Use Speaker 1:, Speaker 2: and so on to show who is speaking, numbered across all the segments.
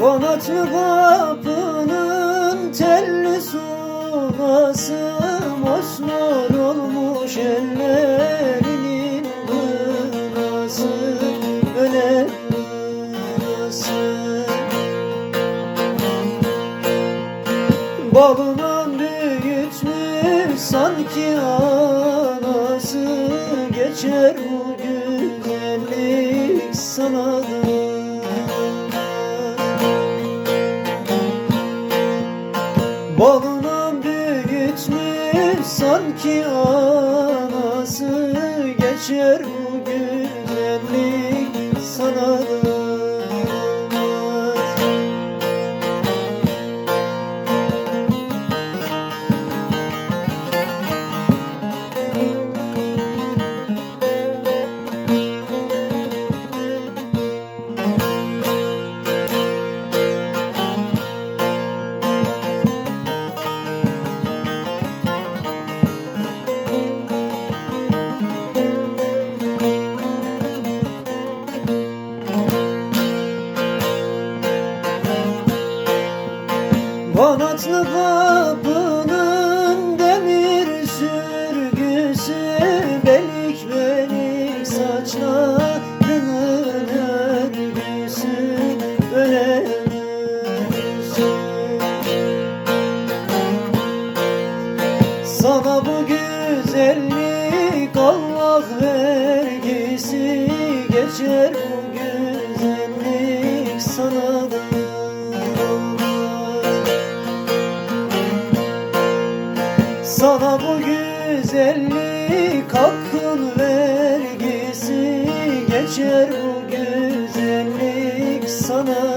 Speaker 1: Konatlı kapının telli sulası Mosmor olmuş ellerinin kınası Ölen kınası Balından büyütmüş sanki anası Geçer bu güzellik sana da Balından büyütmüş sanki anası. Geçer bu güzellik sana. da Kanatlı kapının demir sürgüsü Belik belik saçlarının örgüsü Ölen örgüsü Sana bu güzellik Allah vergisi Geçer bu bu güzellik hakkın vergisi. Geçer bu güzellik sana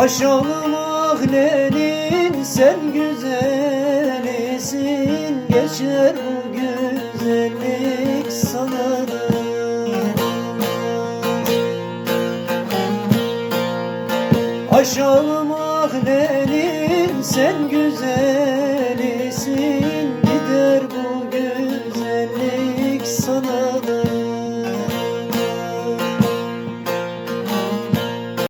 Speaker 1: Aşağım ahlenin sen güzelisin. Geçer bu güzellik sana da. Aşağım ahlenin sen güzelisin